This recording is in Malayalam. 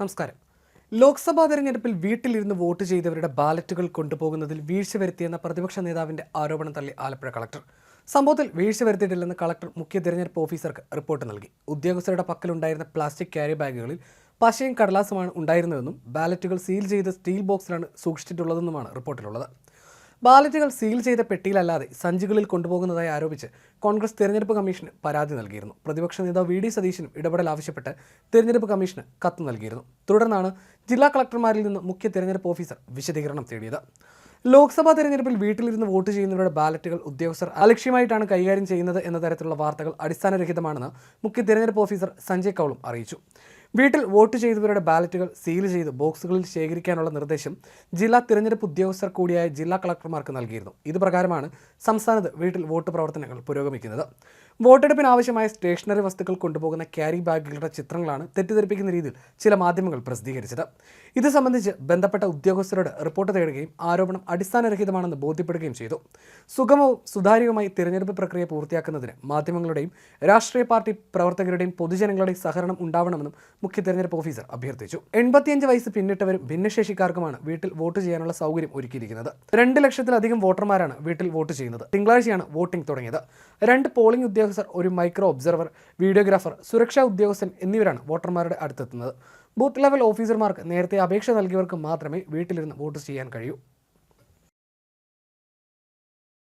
നമസ്കാരം. ലോക്സഭാ തെരഞ്ഞെടുപ്പിൽ വീട്ടിലിരുന്ന് വോട്ട് ചെയ്തവരുടെ ബാലറ്റുകൾ കൊണ്ടുപോകുന്നതിൽ വീഴ്ച വരുത്തിയെന്ന പ്രതിപക്ഷ നേതാവിന്റെ ആരോപണം തള്ളി ആലപ്പുഴ കളക്ടർ. സംഭവത്തിൽ വീഴ്ച വരുത്തിയിട്ടില്ലെന്ന് കളക്ടർ മുഖ്യ തെരഞ്ഞെടുപ്പ് ഓഫീസർക്ക് റിപ്പോർട്ട് നൽകി. ഉദ്യോഗസ്ഥരുടെ പക്കലുണ്ടായിരുന്ന പ്ലാസ്റ്റിക് ക്യാരി ബാഗുകളിൽ പശയും കടലാസുമാണ് ഉണ്ടായിരുന്നതെന്നും ബാലറ്റുകൾ സീൽ ചെയ്ത് സ്റ്റീൽ ബോക്സിലാണ് സൂക്ഷിച്ചിട്ടുള്ളതെന്നുമാണ് റിപ്പോർട്ടിലുള്ളത്. ബാലറ്റുകൾ സീൽ ചെയ്ത പെട്ടിയിലല്ലാതെ സഞ്ചികളിൽ കൊണ്ടുപോകുന്നതായി ആരോപിച്ച് കോൺഗ്രസ് തെരഞ്ഞെടുപ്പ് കമ്മീഷന് പരാതി നൽകിയിരുന്നു. പ്രതിപക്ഷ നേതാവ് വി ഡി സതീശനും ഇടപെടൽ ആവശ്യപ്പെട്ട് തെരഞ്ഞെടുപ്പ് കമ്മീഷന് കത്ത് നൽകിയിരുന്നു. തുടർന്നാണ് ജില്ലാ കളക്ടർമാരിൽ നിന്ന് മുഖ്യ തെരഞ്ഞെടുപ്പ് ഓഫീസർ വിശദീകരണം തേടിയത്. ലോക്സഭാ തെരഞ്ഞെടുപ്പിൽ വീട്ടിലിരുന്ന് വോട്ട് ചെയ്യുന്നവരുടെ ബാലറ്റുകൾ ഉദ്യോഗസ്ഥർ അലക്ഷ്യമായിട്ടാണ് കൈകാര്യം ചെയ്യുന്നത് എന്ന തരത്തിലുള്ള വാർത്തകൾ അടിസ്ഥാനരഹിതമാണെന്ന് മുഖ്യ തെരഞ്ഞെടുപ്പ് ഓഫീസർ സഞ്ജയ് കൗളും അറിയിച്ചു. വീട്ടിൽ വോട്ട് ചെയ്തവരുടെ ബാലറ്റുകൾ സീൽ ചെയ്ത് ബോക്സുകളിൽ ശേഖരിക്കാനുള്ള നിർദ്ദേശം ജില്ലാ തിരഞ്ഞെടുപ്പ് ഉദ്യോഗസ്ഥർ കൂടിയായ ജില്ലാ കളക്ടർമാർക്ക് നൽകിയിരുന്നു. ഇത് പ്രകാരമാണ് സംസ്ഥാനത്ത് വീട്ടിൽ വോട്ട് പ്രവർത്തനങ്ങൾ പുരോഗമിക്കുന്നത്. വോട്ടെടുപ്പിന് ആവശ്യമായ സ്റ്റേഷനറി വസ്തുക്കൾ കൊണ്ടുപോകുന്ന ക്യാരി ബാഗുകളുടെ ചിത്രങ്ങളാണ് തെറ്റിദ്ധരിപ്പിക്കുന്ന രീതിയിൽ ചില മാധ്യമങ്ങൾ പ്രസിദ്ധീകരിച്ചത്. ഇത് സംബന്ധിച്ച് ബന്ധപ്പെട്ട ഉദ്യോഗസ്ഥരോട് റിപ്പോർട്ട് തേടുകയും ആരോപണം അടിസ്ഥാനരഹിതമാണെന്ന് ബോധ്യപ്പെടുകയും ചെയ്തു. സുഗമവും സുതാര്യവുമായി തിരഞ്ഞെടുപ്പ് പ്രക്രിയ പൂർത്തിയാക്കുന്നതിന് മാധ്യമങ്ങളുടെയും രാഷ്ട്രീയ പാർട്ടി പ്രവർത്തകരുടെയും പൊതുജനങ്ങളുടെയും സഹകരണം ഉണ്ടാവണമെന്നും മുഖ്യ തെരഞ്ഞെടുപ്പ് ഓഫീസർ അഭ്യർത്ഥിച്ചു. എൺപത്തിയഞ്ച് വയസ്സ് പിന്നിട്ടവരും ഭിന്നശേഷിക്കാർക്കുമാണ് വീട്ടിൽ വോട്ട് ചെയ്യാനുള്ള സൗകര്യം ഒരുക്കിയിരിക്കുന്നത്. രണ്ട് ലക്ഷത്തിലധികം വോട്ടർമാരാണ് വീട്ടിൽ വോട്ട് ചെയ്യുന്നത്. തിങ്കളാഴ്ചയാണ് വോട്ടിംഗ് തുടങ്ങിയത്. രണ്ട് പോളിംഗ് ഉദ്യോഗസ്ഥർ ഒരു മൈക്രോ ഒബ്സർവർ വീഡിയോഗ്രാഫർ സുരക്ഷാ ഉദ്യോഗസ്ഥൻ എന്നിവരാണ് വോട്ടർമാരുടെ അടുത്തെത്തുന്നത്. ബൂത്ത് ലെവൽ ഓഫീസർമാർക്ക് നേരത്തെ അപേക്ഷ നൽകിയവർക്ക് മാത്രമേ വീട്ടിലിരുന്ന് വോട്ട് ചെയ്യാൻ കഴിയൂ.